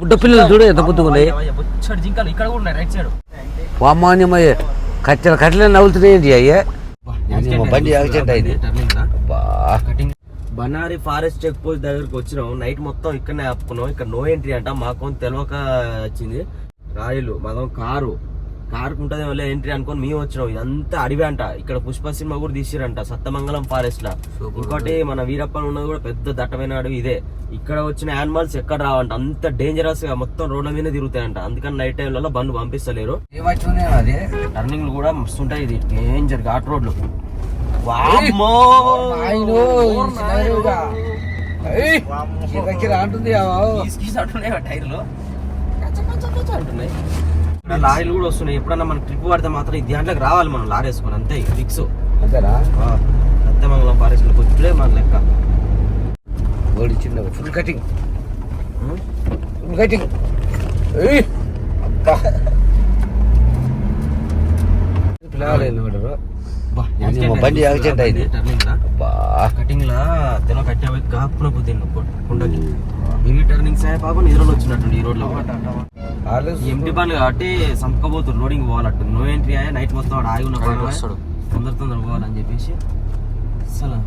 బుడ్డ పిల్లలు చూడు ఎంత బుద్ధిగా ఉన్నాయి. బొచ్చడు జింకలు ఇక్కడ కూడా ఉన్నాయి రైట్ సైడ్. వామాన్యమయ్యే కట్టెల కట్టెలు నవ్వుతున్నాయండి అయ్యే? బండి యాక్సిడెంట్ అయింది. అబ్బా. బనారి ఫారెస్ట్ చెక్ పోస్ట్ దగ్గరికి వచ్చినాం. నైట్ మొత్తం ఇక్కడనే ఆపుకున్నాం. ఇక్కడ నో ఎంట్రీ అంట. మాకు తెలియక వచ్చింది. రాయలు మాదం కారు. కారుకు ఉంటుంది వల్ల ఎంట్రీ అనుకొని మేము వచ్చినాం. ఇదంతా అడవి అంట. ఇక్కడ పుష్ప సినిమా కూడా తీసిరంట. సత్తమంగళం ఫారెస్ట్ లా. ఇంకోటి మన వీరప్పన్ ఉన్నది కూడా పెద్ద దట్టమైన అడవి ఇదే. ఇక్కడ వచ్చిన యానిమల్స్ ఎక్కడ రావంట? అంత డేంజరస్గా మొత్తం రోడ్ల మీద తిరుగుతాయంట. అందుకని నైట్ టైంలలో బండ్లు పంపిస్తలేరు. టర్నింగ్లు కూడా మస్తు ఉంటాయి ఇది. డేంజర్ ఘాట్ రోడ్లు. ఆ టైర్లు? అంటున్నాయి. లారీలు కూడా వస్తున్నాయి. ఎప్పుడన్నా మనం ట్రిప్ పడితే మాత్రం ఈ దాంట్లోకి రావాలి మనం లారీ వేసుకొని అంతే ఫిక్స్ అంతేనా? సత్యమంగళం ఫారెస్ట్ వచ్చుడే మన లెక్క. ఓడి చిన్న ఫుల్ కటింగ్? Full cutting! అబ్బా. ఇది బండి. యాక్సిడెంట్ అయింది. కటింగ్ లా? తెల కట్టే కాపున పోతుంది కుండకి. ఇవి టర్నింగ్స్ అయ్యే పాపం నిద్రలో వచ్చినట్టు ఈ రోడ్లో వాళ్ళు ఎంటీ బండ్లు కాబట్టి సంపకపోతున్నారు లోడింగ్ పోవాలట్టు. నో ఎంట్రీ అయ్యా నైట్ మొత్తం వాడు ఆగి ఉన్న వస్తాడు. తొందర తొందర పోవాలని చెప్పేసి. అసలు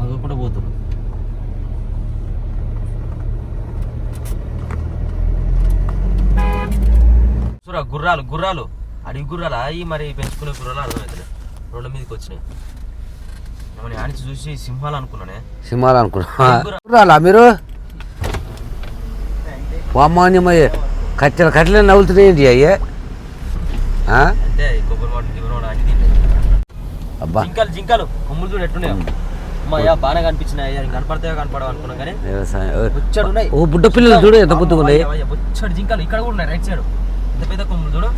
ఆగకుండా పోతారు చూరా గుర్రాలు గుర్రాలు. అడవి గుర్రాలు అవి మరి పెంచుకునే గుర్రాలు అర్థమవుతుంది రోడ్ల మీదకి వచ్చినాయి. మనం ఆడిచి చూసి సింహాలు అనుకున్నానే. సింహాలు అనుకున్నా. మీరు? వామాన్యమయ్యే కట్టెల కట్టెలు నవ్వుతున్నాయండి అయ్యే. అబ్బా. జింకలు జింకలు కొమ్ములు చూడు ఎట్టున్నాయో అమ్మా యా బాగా కనిపించినాయి అవి కనపడతాయో కనపడవు అనుకున్నాం కానీ? ఓ. బొచ్చడు ఉన్నాయి ఓ బుడ్డ పిల్లలు చూడు ఎంత బొచ్చడు జింకలు ఇక్కడ కూడా ఉన్నాయి రైట్ సైడ్. ఇంత పెద్ద కొమ్ములు చూడు.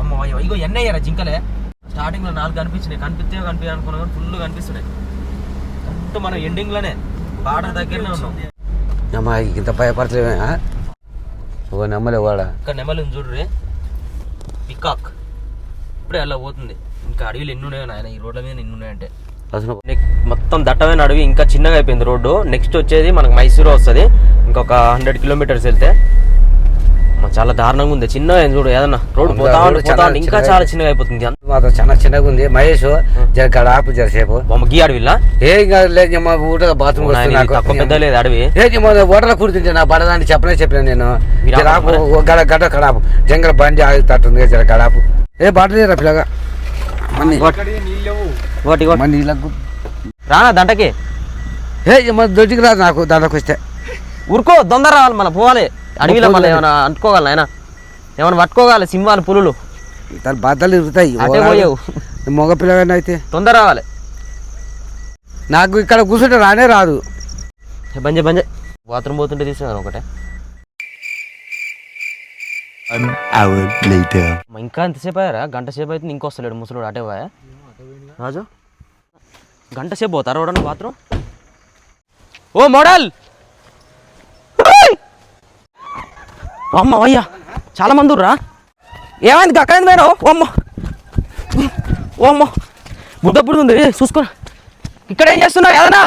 అమ్మ ఇగో ఎన్ని అయ్యారా జింకలే. స్టార్టింగ్లో నాలుగు కనిపించినాయి. కనిపిస్తే కనిపి అనుకున్నాం కానీ ఫుల్ కనిపిస్తున్నాయి. కరెక్ట్ మనం ఎండింగ్లోనే. బార్డర్ దగ్గరనే ఉన్నాం. అమ్మా ఇంత భయపడతలేమే ఆ? ఓ నమ్మలే వాడా ఇక్కడ నెమలి ఉంది చూడు రే పికాక్ ఇప్పుడే అలా పోతుంది ఇంకా అడవిలు ఎన్ని ఉన్నాయో నాయన ఈ రోడ్ల మీద ఎన్ని ఉన్నాయంటే అసలు మొత్తం దట్టమైన అడవి ఇంకా చిన్నగా అయిపోయింది రోడ్డు నెక్స్ట్ వచ్చేది మనకు మైసూరు వస్తుంది. ఇంకొక హండ్రెడ్ కిలోమీటర్స్ వెళ్తే. చాలా దారుణంగా ఉంది. చిన్నగా అయింది చూడు ఏదన్నా రోడ్డు పోతా ఉంటే పోతా ఉంటే ఇంకా చాలా చిన్నగా అయిపోతుంది అంత మాత్రం చాలా చిన్నగా ఉంది. మహేష్ జర గడ ఆపు జరసేపు. బొమ్మ గీ అడవిలా ఏ ఇంకా లేదు మా ఊట బాత్రూమ్ తక్కువ పెద్ద లేదు అడవి. ఓటర్ల కూర్చుంటే నా బడదాన్ని చెప్పనే చెప్పాను నేను. ఆపు, గడ గడ కడాపు జంగల బండి ఆగుతట్టుంది జర గడాపు ఏ బాటలేరా పిల్లగా? రానా దంటకి? ఏ మన దొడ్డికి రాదు నాకు దాంట్లోకి వస్తే. ఊరుకో తొందర రావాలి మళ్ళీ పోవాలి. అడవిలో మళ్ళీ ఏమైనా అంటుకోగల ఆయన? ఏమైనా పట్టుకోగల సింహాలు పులులు? దాని బద్దలు ఇరుగుతాయి అటే పోయావు. మగ పిల్లగానే అయితే. తొందర రావాలి. నాకు ఇక్కడ కూర్చుంటే రానే రాదు. బంజే బంజే. బాత్రూమ్ పోతుంటే తీసుకున్నాను ఒకటే. ఇంకా ఎంతసేపు అయ్యారా? గంట సేపు అయితే ఇంకొస్తలేడు ముసలోడు అటే పోయా? రాజు? గంట సేపు పోతారా బాత్రూమ్? ఓ మోడల్! అమ్మ అయ్యా చాలా మంది రా ఏమైంది అక్కడైంది మేడం ఓ అమ్మ ఓ అమ్మ బుడ్డ పుడుతుంది చూసుకో ఇక్కడ ఏం చేస్తున్నావు ఏదన్నా?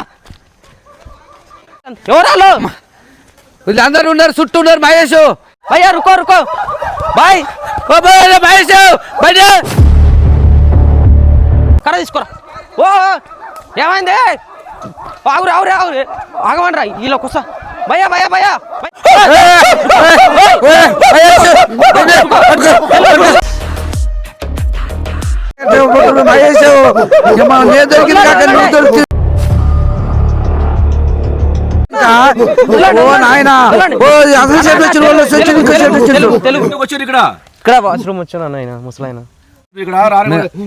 ఎవరాలో వీళ్ళందరూ ఉన్నారు చుట్టూ ఉన్నారు మహేష్. భయ్యా రుకో రుకో. బాయ్. ఓ మహేష్. బయట కర్ర తీసుకోరా. ఓ ఏమైంది? ఆగురు ఆగురు ఆగురు. ఆగమండ్రా వీళ్ళకి వస్తా భయ్యా భయ్యా భయ్యా. మహేష్ నేను దొరికింది కాక నువ్వు దొరికి ఓ నాయన ఓ అసలు చెట్టు వచ్చిన వాళ్ళు వచ్చి ఇంకో చెట్టు వచ్చిండ్రు. తెలుగు వచ్చారు ఇక్కడ ఇక్కడ వాష్రూమ్ వచ్చాను ఆయన ముసలాయన. ఇక్కడ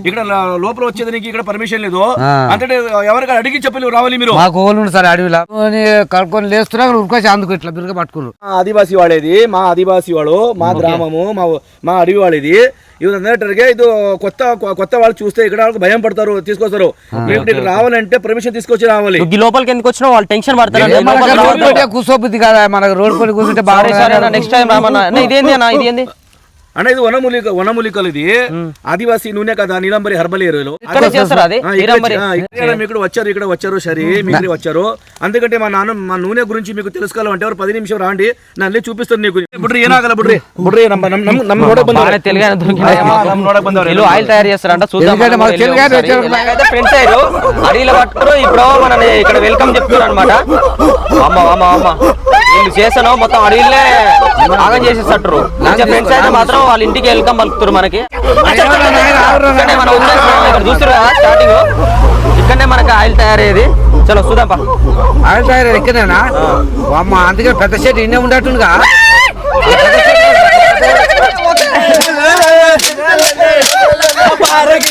ఇక్కడ లోపల వచ్చేది నీకు ఇక్కడ పర్మిషన్ లేదు. అంటే ఎవరికైనా అడిగి చెప్పి రావాలి మీరు. మాకు ఓళ్ళు సార్ అడవిలో. కడుక్కొని లేస్తున్నా ఉరికొచ్చి అందుకు ఇట్లా బిరుగా పట్టుకున్నారు ఆదివాసీ వాడేది మా ఆదివాసీ వాడు మా గ్రామము మా మా అడవి వాడేది ఇది ఇది కొత్త కొత్త వాళ్ళు చూస్తే ఇక్కడ వాళ్ళకి భయం పడతారు తీసుకొస్తారు. ఇక్కడ రావాలంటే పర్మిషన్ తీసుకొచ్చి రావాలి. లోపలికి ఎందుకు వచ్చినావు? వాళ్ళు టెన్షన్ పడతారు కూర్చోబుద్ది కదా? మనకు రోడ్ పైన కూర్చుంటే బాగా నెక్స్ట్ టైం రామన్నా ఇదేంది అన్న ఇదేంది? అన్న ఇది వనమూలిక వనమూలికలు ఇది ఆదివాసీ నూనె కదా నీలంబరి హర్బల్ ఏరియాలో. ఇక్కడ వచ్చారు ఇక్కడ వచ్చారు సరే మీరు వచ్చారు. అందుకంటే మా నాన్న మా నూనె గురించి మీకు తెలుసుకోవాలంటే పది నిమిషం రాండి నన్ను చూపిస్తాను నీకు. బుడ్రి ఏనాగల బుడ్రి? బుడ్రీ ఇప్పుడు మన ఇక్కడ వెల్కమ్ చెప్తున్నారు అనమాట వీళ్ళు చేసాను మొత్తం అడవిలే ఆగం చేసేసట్టు ఫ్రెండ్స్ అయితే మాత్రం వాళ్ళ ఇంటికి వెళ్తాం పలుకుతారు మనకి ఇక్కడ చూస్తారు కదా స్టార్టింగ్ ఇక్కడనే మనకి ఆయిల్ తయారయ్యేది చలో చూద్దాం ఆయిల్ తయారయ్యేది ఇక్కడేనా అమ్మ అందుకే పెద్ద షేట్ ఇన్నే ఉండేట్టుగా పారకి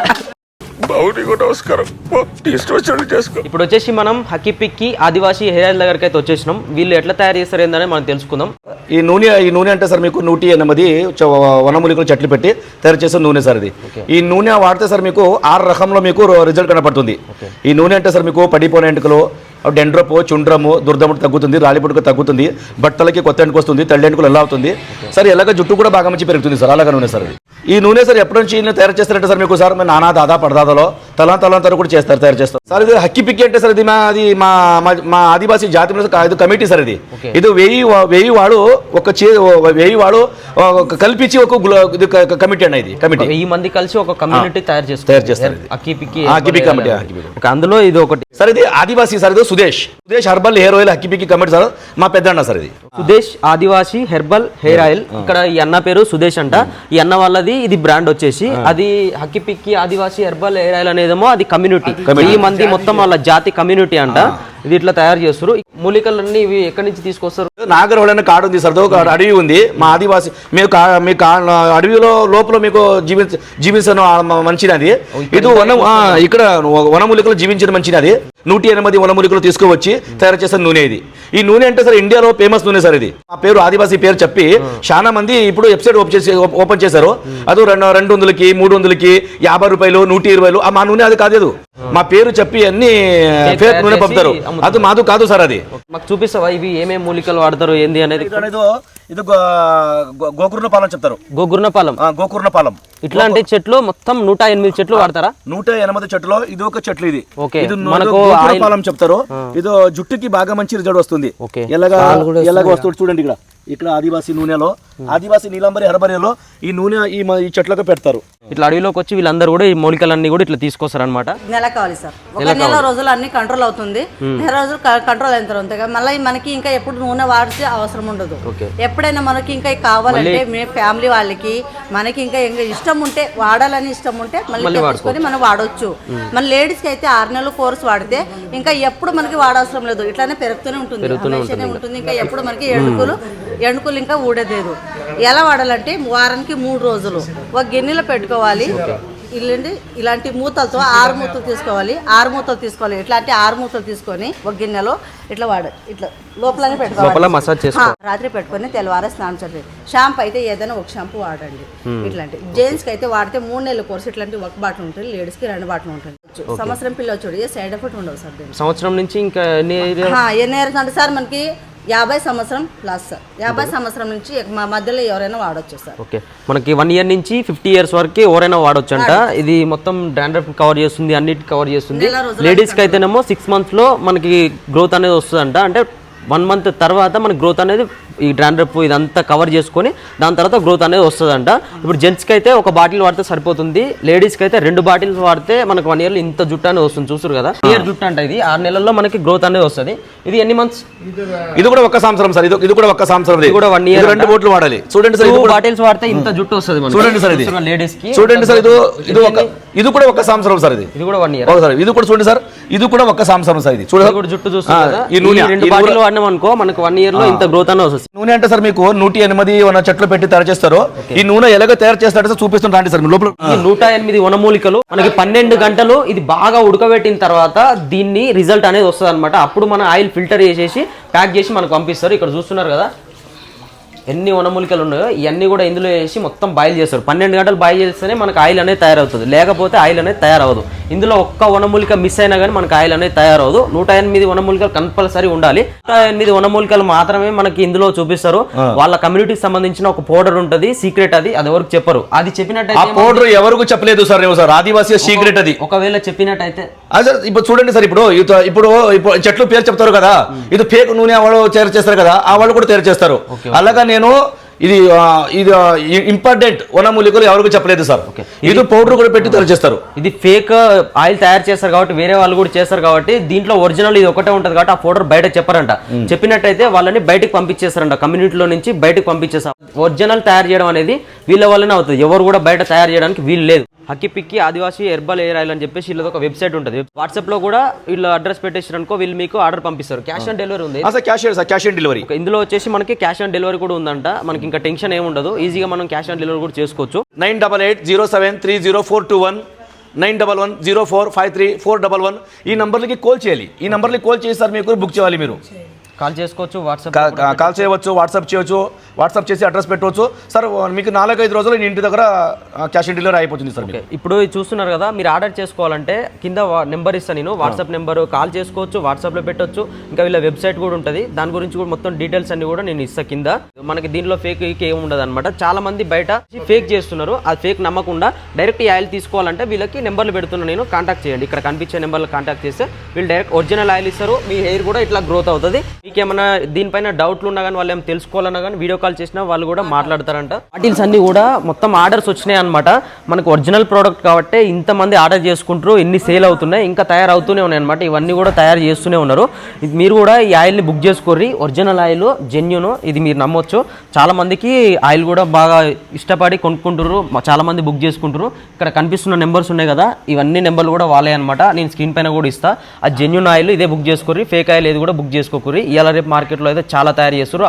ఇప్పుడు వచ్చేసి మనం హకిపిక్కి ఆదివాసీ హెయిర్ ఆయిల్ దగ్గరికి అయితే వచ్చేసినాం. వీళ్ళు ఎట్లా తయారు చేస్తారు ఏందని మనం తెలుసుకుందాం. ఈ నూనె ఈ నూనె అంటే సార్ మీకు నూటి ఎనిమిది వనమూలికలు చెట్లు పెట్టి తయారు చేసిన నూనె సార్ ఇది. ఈ నూనె వాడితే సార్ మీకు ఆరు రకంలో మీకు రిజల్ట్ కనపడుతుంది. ఈ నూనె అంటే సార్ మీకు పడిపోయిన ఎంటుకలు డెండ్రపు చుండ్రము దుర్దముడు తగ్గుతుంది రాలిపుడుకు తగ్గుతుంది బట్టలకి కొత్త ఎంటుకు వస్తుంది తెల్ల ఎంటుకలు ఎలా అవుతుంది. సార్ ఎలాగ జుట్టు కూడా బాగా మంచి పెరుగుతుంది సార్ అలాగ నూనె సార్ ఇది. ఈ నూనె సార్ ఎప్పటి నుంచి ఈయన తయారు చేస్తారంటే సార్ మీకు సార్ మీ నానా దాదా పడదాదాలో తలా తలంతరు కూడా చేస్తారు తయారు చేస్తారు. సార్ ఇది హక్కి పిక్కి అంటే సార్ ఇది మా అది మా మా- ఆదివాసీ జాతి ఇది కమిటీ సార్ ఇది. ఇది వెయ్యి వా- వెయ్యి వాడు ఒక చే వెయ్యి వాడు కల్పించి ఒక కమిటీ అన్న ఇది కమిటీ. వెయ్యి మంది కలిసి ఒక కమ్యూనిటీ తయారు చేస్తారు. తయారు చేస్తారు. అక్కి పిక్కి ఆ, అక్కి పిక్కి కమిటీ, అందులో ఇది ఒకటి. సార్ ఇది ఆదివాసీ సార్ ఇది Sudesh Sudesh herbal hair oil Hakki Pikki committee sir మా పెద్ద సార్ ఇది. Sudesh Adivasi herbal hair oil. ఇక్కడ ఈ అన్న పేరు సుదేశ్ అంట. ఈ అన్న వాళ్ళది ఇది బ్రాండ్ వచ్చేసి. అది Hakki Pikki Adivasi herbal hair oil అనేదేమో అది కమ్యూనిటీ ఈ మంది మొత్తం వాళ్ళ జాతి కమ్యూనిటీ అంట. ఇది ఇట్లా తయారు చేస్తారు మూలికలన్నీ ఇవి ఎక్కడి నుంచి తీసుకొస్తారు? నాగరహోళ అనే కాడు ఉంది సార్ ఒక అడవి ఉంది. మా ఆదివాసి మీకు అడవిలో లోపల మీకు జీవించ జీవించను మంచినది. ఇది వన ఇక్కడ వనమూలికలు జీవించిన మంచినది. నూటి ఎనిమిది వనమూలికలు తీసుకువచ్చి తయారు చేసిన నూనె ఇది. ఈ నూనె అంటే సార్ ఇండియాలో ఫేమస్ నూనె సార్ ఇది. ఆ పేరు ఆదివాసి పేరు చెప్పి చాలా మంది ఇప్పుడు వెబ్సైట్ ఓపెన్ చేసి ఓపెన్ చేశారు. అది రెండు రెండు వందలకి మూడు వందలకి యాభై రూపాయలు నూటి ఇరవైలు ఆ మా నూనె అది కాదు మా పేరు చెప్పి అన్ని ఫేక్ నూనె పంపుతారు. అది మాదు కాదు సార్ అది. మాకు చూపిస్తావా? ఇవి ఏమేమి మూలికలు వాడతారు? ఏంది అనేది ఇది ఇది గోకుర్ణ పాలెం చెప్తారు. గోగుర్ణపాలెం గోకుర్ణ పాలెం. ఇట్లాంటి చెట్లు మొత్తం నూట ఎనిమిది చెట్లు వాడతారా? నూట ఎనిమిది చెట్టులో ఇది ఒక చెట్లు ఇది. ఓకే. ఇది మనకు గోకుర్ణ పాలెం చెప్తారు. ఇది జుట్టుకి బాగా మంచి రిజల్ట్ వస్తుంది. ఓకే. ఎలాగా ఎలాగ వస్తుంది చూడండి ఇక్కడ. ఇక్కడ ఆదివాసీ నూనెలో ఆదివాసీ నీలంబరి హెరబరిలో ఈ నూనె ఈ ఈ చెట్లకు పెడతారు. ఇట్లా అడవిలోకి వచ్చి వీళ్ళందరూ కూడా ఈ మూలికలన్నీ కూడా ఇట్లా తీసుకొస్తారు అనమాట నెల కావాలి సార్. ఒక నెల రోజులు అన్ని కంట్రోల్ అవుతుంది. నెల రోజులు కంట్రోల్ అయిన తర్వాత మళ్ళీ మనకి ఇంకా ఎప్పుడు నూనె వాడితే అవసరం ఉండదు. ఎప్పుడైనా మనకి ఇంకా కావాలంటే మీ ఫ్యామిలీ వాళ్ళకి మనకి ఇంకా ఇంకా ఇష్టం ఉంటే వాడాలని ఇష్టం ఉంటే మళ్ళీ తెప్పించుకొని మనం వాడొచ్చు. మన లేడీస్కి అయితే ఆరు నెలలు కోర్స్ వాడితే ఇంకా ఎప్పుడు మనకి వాడవసరం లేదు. ఇట్లానే పెరుగుతూనే ఉంటుంది. ఉంటుంది. ఇంకా ఎప్పుడు మనకి ఎండుకులు ఎండుకులు ఇంకా ఊడేదేదు. ఎలా వాడాలంటే వారానికి మూడు రోజులు. ఒక గిన్నెలో పెట్టుకోవాలి. ఇల్లండి ఇలాంటి మూతలతో ఆరు మూతలు తీసుకోవాలి. ఆరు మూతలు తీసుకోవాలి. ఇట్లాంటి ఆరు మూతలు తీసుకొని ఒక గిన్నెలో ఇట్లా వాడ ఇట్లా లోపలనే పెట్టుకోవాలి. మసాజ్ రాత్రి పెట్టుకొని తెల్లవారే స్నానం చేయాలి. షాంపూ అయితే ఏదైనా ఒక షాంపూ వాడండి. ఇట్లాంటి జెంట్స్కి అయితే వాడితే మూడు నెలల కోర్సు ఇట్లాంటి ఒక బాటిల్ ఉంటుంది లేడీస్కి రెండు బాటిల్ ఉంటుంది. సంవత్సరం పిల్లలు చూడు సైడ్ ఎఫెక్ట్ ఉండవు సార్ సంవత్సరం నుంచి ఇంకా ఎన్ని ఇయర్స్ అంటే సార్ మనకి యాభై సంవత్సరం ప్లస్ సార్ యాభై సంవత్సరం నుంచి మా మధ్యలో ఎవరైనా వాడొచ్చు సార్. ఓకే. మనకి వన్ ఇయర్ నుంచి ఫిఫ్టీ ఇయర్స్ వరకు ఎవరైనా వాడొచ్చు. అంట ఇది మొత్తం డాండ్రఫ్ కవర్ చేస్తుంది అన్నిటి కవర్ చేస్తుంది. నెల రోజులు లేడీస్కి అయితేనేమో సిక్స్ మంత్స్లో మనకి గ్రోత్ అనేది వస్తుందంట. అంటే వన్ మంత్ తర్వాత మనకి గ్రోత్ అనేది ఈ డాండ్రఫ్ ఇదంతా కవర్ చేసుకొని దాని తర్వాత గ్రోత్ అనేది వస్తుందంట. ఇప్పుడు జెంట్స్కి అయితే ఒక బాటిల్ వాడితే సరిపోతుంది. లేడీస్కి అయితే రెండు బాటిల్స్ వాడితే మనకు వన్ ఇయర్లో ఇంత జుట్టు అనేది వస్తుంది. చూసారు కదా? ఇయర్ జుట్టు అంట ఇది. ఆరు నెలల్లో మనకి గ్రోత్ అనేది వస్తుంది. ఇది ఎన్ని మంత్స్ ఇది కూడా ఒక్క సంవత్సరం సార్. ఇది ఇది కూడా ఒక్క సంవత్సరం ఇది కూడా one year రెండు. బోట్లు వాడాలి. చూడండి సార్ బాటిల్స్ వాడితే ఇంత జుట్టు వస్తుంది మనకి. చూడండి సార్ ఇది. లేడీస్కి? చూడండి సార్ ఇది ఇది ఒక ఇది కూడా ఒక సంవత్సరం సార్ ఇది. ఇది కూడా వన్ ఇయర్ ఓకే సార్ ఇది కూడా చూడండి సార్. ఇది కూడా ఒక సంవత్సరం సార్ ఇది. చూడండి ఇది కూడా జుట్టు చూస్తుంది ఈ నూనె రెండు బాటిల్ వాడినాం అనుకో మనకు వన్ ఇయర్లో ఇంత గ్రోత్ అనేది వస్తుంది. నూనె అంటే సార్ మీకు నూటి ఎనిమిది ఉన్న చెట్లు పెట్టి తయారు చేస్తారు ఈ నూనె ఎలాగో తయారు చేస్తారో సార్ చూపిస్తుంటా రండి సార్ లోపల. నూట ఎనిమిది వనమూలికలు మనకి పన్నెండు గంటలు ఇది బాగా ఉడకబెట్టిన తర్వాత దీన్ని రిజల్ట్ అనేది వస్తుంది అనమాట అప్పుడు మన ఆయిల్ ఫిల్టర్ చేసేసి ప్యాక్ చేసి మనకు పంపిస్తారు. ఇక్కడ చూస్తున్నారు కదా ఎన్ని వనమూలికలు ఉన్నాయో ఇవన్నీ కూడా ఇందులో వేసి మొత్తం బాయిల్ చేస్తారు. పన్నెండు గంటలు బాయిల్ చేస్తేనే మనకు ఆయిల్ అనేది తయారవుతుంది. లేకపోతే ఆయిల్ అనేది తయారవదు ఇందులో ఒక్క వనమూలిక మిస్ అయినా కానీ మనకు ఆయిల్ అనేది తయారవదు. నూట ఎనిమిది వనమూలికలు కంపల్సరీ ఉండాలి. నూట ఎనిమిది వనమూలికలు మాత్రమే మనకి ఇందులో చూపిస్తారు. వాళ్ళ కమ్యూనిటీకి సంబంధించిన ఒక పౌడర్ ఉంటుంది సీక్రెట్ అది అది ఎవరికి చెప్పరు. అది ఆ చెప్పినట్టయితే పౌడర్ ఎవరికి చెప్పలేదు సార్ సార్ ఆదివాసీ సీక్రెట్ అది. ఒకవేళ చెప్పినట్టయితే అదే సార్ ఇప్పుడు చూడండి సార్ ఇప్పుడు ఇప్పుడు ఇప్పుడు చెట్లు పేరు చెప్తారు కదా. ఇది ఫేక్ నూనె వాళ్ళు తయారు చేస్తారు కదా ఆ వాళ్ళు కూడా తయారు చేస్తారు. అలాగా నేను ఇది ఇది ఇంపార్టెంట్ వనమూలికలు ఎవరికి చెప్పలేదు సార్. ఇది పౌడర్ కూడా పెట్టి తయారు చేస్తారు. ఇది ఫేక్ ఆయిల్ తయారు చేస్తారు కాబట్టి వేరే వాళ్ళు కూడా చేస్తారు కాబట్టి దీంట్లో ఒరిజినల్ ఇది ఒకటే ఉంటుంది కాబట్టి ఆ ఫోటో బయట చెప్పరంట. చెప్పినట్టయితే వాళ్ళని బయటకు పంపించేస్తారంట. కమ్యూనిటీలో నుంచి బయటకు పంపించేస్తారు. ఒరిజినల్ తయారు చేయడం అనేది వీళ్ళ వల్లనే అవుతుంది. ఎవరు కూడా బయట తయారు చేయడానికి వీలు లేదు. Hakki Pikki Adivasi herbal hair oil అని చెప్పేసి వీళ్ళది ఒక వెబ్సైట్ ఉంటుంది. వాట్సాప్లో కూడా వీళ్ళు అడ్రస్ పెట్టేసారు అనుకో వీళ్ళు మీకు ఆర్డర్ పంపిస్తారు. క్యాష్ ఆన్ డెలివరీ ఉంది. Sir cash sir cash on delivery. ఇందులో వచ్చేసి మనకి క్యాష్ ఆన్ డెలివరీ కూడా ఉందంట. మనకి ఇంకా టెన్షన్ ఏమి ఉండదు. ఈజీగా మనం క్యాష్ ఆన్ డెలివరీ కూడా చేసుకోవచ్చు. Nine double eight zero seven three zero four two one nine double one zero four five three four double one ఈ నంబర్లకి కాల్ చేయాలి. ఈ నంబర్లకి కాల్ చేసి సార్ మీకు బుక్ చేయాలి మీరు. కాల్ చేసుకోవచ్చు వాట్సాప్ కాల్ చేయవచ్చు వాట్సాప్ చేయవచ్చు వాట్సాప్ చేసి అడ్రస్ పెట్టవచ్చు. సార్ మీకు నాలుగైదు రోజులు ఇంటి దగ్గర క్యాష్ ఆన్ డెలివరీ అయిపోతుంది సార్ ఇప్పుడు చూస్తున్నారు కదా మీరు ఆర్డర్ చేసుకోవాలంటే కింద నెంబర్ ఇస్తాను నేను వాట్సాప్ నెంబర్ కాల్ చేసుకోవచ్చు వాట్సాప్లో పెట్టొచ్చు. ఇంకా వీళ్ళ వెబ్సైట్ కూడా ఉంటుంది దాని గురించి కూడా మొత్తం డీటెయిల్స్ అన్ని కూడా నేను ఇస్తా కింద. మనకి దీనిలో ఫేక్ ఏమి ఉండదు అనమాట చాలా మంది బయట ఫేక్ చేస్తున్నారు ఆ ఫేక్ నమ్మకుండా డైరెక్ట్ ఈ ఆయిల్ తీసుకోవాలంటే వీళ్ళకి నెంబర్లు పెడుతున్నాను నేను కాంటాక్ట్ చేయండి. ఇక్కడ కనిపించే నెంబర్లు కాంటాక్ట్ చేస్తే వీళ్ళు డైరెక్ట్ ఒరిజినల్ ఆయిల్ ఇస్తారు మీ హెయిర్ కూడా ఇట్లా గ్రోత్ అవుతుంది. మీకు ఏమైనా దీనిపైన డౌట్లు ఉన్నా కానీ వాళ్ళు ఏమైనా తెలుసుకోవాలన్నా కానీ వీడియో కాల్ చేసినా వాళ్ళు కూడా మాట్లాడతారంట. బాటిల్స్ అన్ని కూడా మొత్తం ఆర్డర్స్ వచ్చినాయి అనమాట మనకు ఒరిజినల్ ప్రోడక్ట్ కాబట్టి ఇంతమంది ఆర్డర్ చేసుకుంటారు ఇన్ని సేల్ అవుతున్నాయి ఇంకా తయారవుతూనే ఉన్నాయి అనమాట ఇవన్నీ కూడా తయారు చేస్తూనే ఉన్నారు. మీరు కూడా ఈ ఆయిల్ని బుక్ చేసుకోర్రి. ఒరిజినల్ ఆయిల్ జెన్యున్ ఇది మీరు నమ్మొచ్చు. చాలా మందికి ఆయిల్ కూడా బాగా ఇష్టపడి కొనుక్కుంటారు మ- చాలా మంది బుక్ చేసుకుంటారు ఇక్కడ కనిపిస్తున్న నెంబర్స్ ఉన్నాయి కదా ఇవన్నీ నెంబర్లు కూడా వాళ్ళే అనమాట నేను స్క్రీన్ పైన కూడా ఇస్తా. ఆ జెన్యున్ ఆయిల్ ఇదే బుక్ చేసుకోర్రి. ఫేక్ ఆయిల్ ఏది కూడా బుక్ చేసుకోకూరి ఇవాళ రేపు మార్కెట్లో అయితే చాలా తయారు చేస్తారు